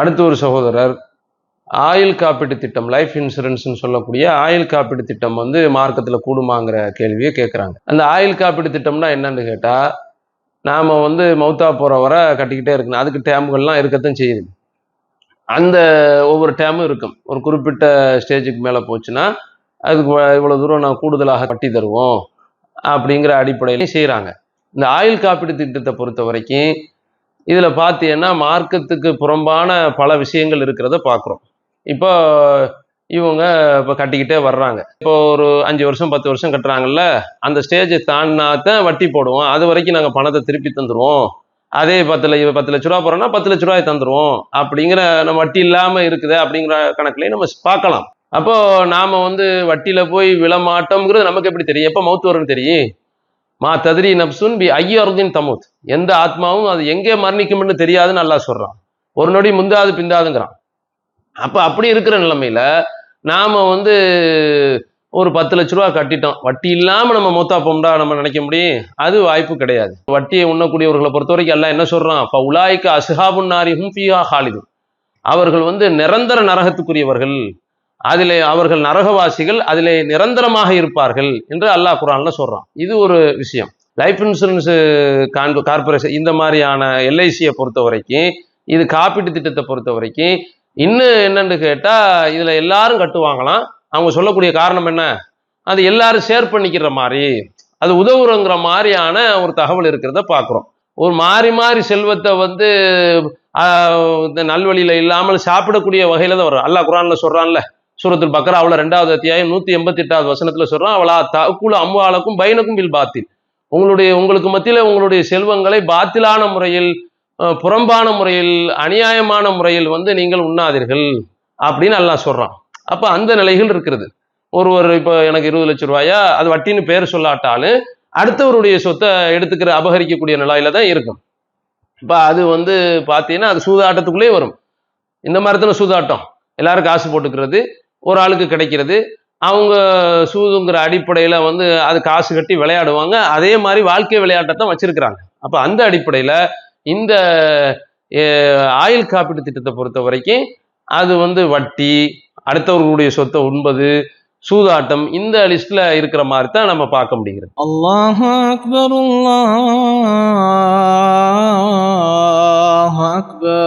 அடுத்து ஒரு சகோதரர் ஆயுள் காப்பீட்டு திட்டம் லைஃப் இன்சூரன்ஸ்னு சொல்லக்கூடிய ஆயுள் காப்பீட்டு திட்டம் வந்து மார்க்கத்தில் கூடுமாங்கிற கேள்வியை கேட்குறாங்க அந்த ஆயுள் காப்பீட்டு திட்டம்னா என்னன்னு கேட்டால் நாம் வந்து மௌத்தா போகிற வரை கட்டிக்கிட்டே இருக்கணும். அதுக்கு டேம்கள்லாம் இருக்கத்தான் செய்யுது. அந்த ஒவ்வொரு டேமும் இருக்கும். ஒரு குறிப்பிட்ட ஸ்டேஜுக்கு மேலே போச்சுன்னா அதுக்கு இவ்வளோ தூரம் நான் கூடுதலாக கட்டி தருவோம் அப்படிங்கிற அடிப்படையிலையும் செய்கிறாங்க இந்த ஆயுள் காப்பீட்டு திட்டத்தை பொறுத்த வரைக்கும் இதில் பார்த்தீங்கன்னா மார்க்கத்துக்கு புறம்பான பல விஷயங்கள் இருக்கிறத பார்க்குறோம் இப்போ இவங்க இப்போ கட்டிக்கிட்டே வர்றாங்க. இப்போ ஒரு அஞ்சு வருஷம் பத்து வருஷம் கட்டுறாங்கல்ல அந்த ஸ்டேஜை தாண்டினாத்தான் வட்டி போடுவோம். அது வரைக்கும் நாங்கள் பணத்தை திருப்பி தந்துடுவோம் அதே பத்து லட்ச பத்து லட்ச ரூபா போகிறோம்னா பத்து லட்ச ரூபாய் தந்துடுவோம் அப்படிங்கிற நம்ம வட்டி இல்லாமல் இருக்குது அப்படிங்கிற கணக்குலேயே நம்ம பார்க்கலாம். அப்போ நாம வந்து வட்டியில போய் விழமாட்டோம்ங்கிறது நமக்கு எப்படி தெரியும்? எப்போ மௌத்து வரும்னு தெரியும்? மா ததிரி நப்சுன் பி ஐயர்தின் தமுத். எந்த ஆத்மாவும் அது எங்கே மரணிக்கும்னு தெரியாதுன்னு நல்லா சொல்றான். ஒரு நொடி முந்தாது பிந்தாதுங்கிறான். அப்போ அப்படி இருக்கிற நிலைமையில நாம வந்து ஒரு பத்து லட்ச ரூபா கட்டிட்டோம். வட்டி இல்லாம நம்ம மூத்தா போம்டா நம்ம நினைக்க முடியும். அது வாய்ப்பு கிடையாது. வட்டியை உண்ணக்கூடியவர்களை பொறுத்த வரைக்கும் எல்லாம் என்ன சொல்றான்? அப்ப உலாய்க்கு அசுஹாபுன் நாரி ஹும் ஃபியா ஹாலிது அவர்கள் வந்து நிரந்தர நரகத்துக்குரியவர்கள். அதிலே அவர்கள் நரகவாசிகள் அதிலே நிரந்தரமாக இருப்பார்கள் என்று அல்லாஹ் குரான்ல சொல்றான். இது ஒரு விஷயம். லைஃப் இன்சூரன்ஸ் கார்பரேஷன் இந்த மாதிரியான எல்ஐசியை பொறுத்த வரைக்கும் இது காப்பீட்டு திட்டத்தை பொறுத்த வரைக்கும் இன்னும் என்னன்னு கேட்டால் இதில் எல்லாரும் கட்டுவாங்களாம். அவங்க சொல்லக்கூடிய காரணம் என்ன? அது எல்லாரும் ஷேர் பண்ணிக்கிற மாதிரி அது உதவுறங்கிற மாதிரியான ஒரு தகவல் இருக்கிறத பார்க்குறோம் ஒரு மாறி மாறி செல்வத்தை வந்து இந்த நல்வழியில் இல்லாமல் சாப்பிடக்கூடிய வகையில் தான் வரும் அல்லாஹ் குரானில் சொல்கிறான்ல சூரத்துல் பக்கராவுல ரெண்டாவது அத்தியாயம் நூற்றி எண்பத்தி எட்டாவது வசனத்தில் சொல்கிறான் அவளா தக்குழு அம்வாலக்கும் பைனக்கும் பில் பாத்தில். உங்களுடைய உங்களுக்கு மத்தியில் உங்களுடைய செல்வங்களை பாத்திலான முறையில் புறம்பான முறையில் அநியாயமான முறையில் வந்து நீங்கள் உண்ணாதீர்கள் அப்படின்னு எல்லாம் சொல்கிறான் அப்போ அந்த நிலைகள் இருக்கிறது. ஒருவர் இப்போ எனக்கு இருபது லட்ச ரூபாயா அது வட்டின்னு பேர் சொல்லாட்டாலும் அடுத்தவருடைய சொத்தை எடுத்துக்கிற அபகரிக்கக்கூடிய நிலையில தான் இருக்கும். இப்போ அது வந்து பார்த்தீங்கன்னா அது சூதாட்டத்துக்குள்ளே வரும். இந்த மாதிரி தானே சூதாட்டம். எல்லாரும் காசு போட்டுக்கிறது. ஒரு ஆளுக்கு கிடைக்கிறது. அவங்க சூதுங்கிற அடிப்படையில் வந்து அது காசு கட்டி விளையாடுவாங்க. அதே மாதிரி வாழ்க்கை விளையாட்டை தான் வச்சுருக்கிறாங்க. அப்போ அந்த அடிப்படையில் இந்த ஆயுள் காப்பீட்டு திட்டத்தை பொறுத்த வரைக்கும் அது வந்து வட்டி அடுத்தவர்களுடைய சொத்தை உண்பது சூதாட்டம் இந்த லிஸ்ட்ல இருக்கிற மாதிரி தான் நம்ம பார்க்க முடிகிறது. அல்லாஹ் அக்பர் அல்லாஹ் அக்பர்.